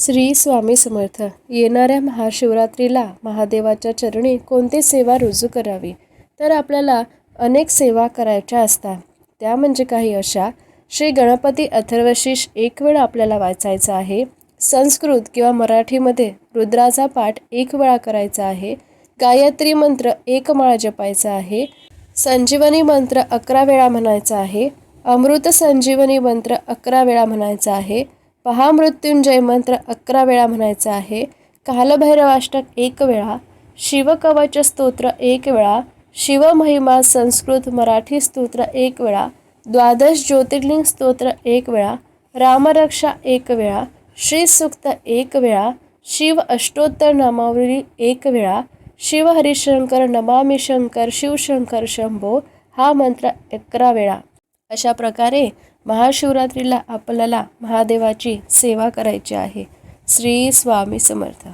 श्री स्वामी समर्थ. येणाऱ्या महाशिवरात्रीला महादेवाच्या चरणी कोणती सेवा रुजू करावी? तर आपल्याला अनेक सेवा करायच्या असतात. त्या म्हणजे काही अशा. श्री गणपती अथर्वशीष एक वेळ आपल्याला वाचायचा आहे. संस्कृत किंवा मराठीमध्ये रुद्राचा पाठ एक वेळा करायचा आहे. गायत्री मंत्र एक माळा जपायचा आहे. संजीवनी मंत्र अकरा वेळा म्हणायचा आहे. अमृत संजीवनी मंत्र अकरा वेळा म्हणायचा आहे. महामृत्युंजय मंत्र अकरा वेळा म्हणायचा आहे. कालभैरवाष्टक एक वेळा शिवकवच स्तोत्र एक वेळा शिवमहिमा संस्कृत मराठी स्तोत्र एक वेळा द्वादश ज्योतिर्लिंग स्तोत्र एक वेळा रामरक्षा एक वेळा श्रीसूक्त एक वेळा शिव अष्टोत्तर नामावली एक वेळा शिव हरिशंकर नमामि शंकर शिवशंकर शंभो हा मंत्र अकरा वेळा. अशा प्रकारे महाशिवरात्रीला आपल्याला महादेवाची सेवा करायची आहे. श्री स्वामी समर्थ.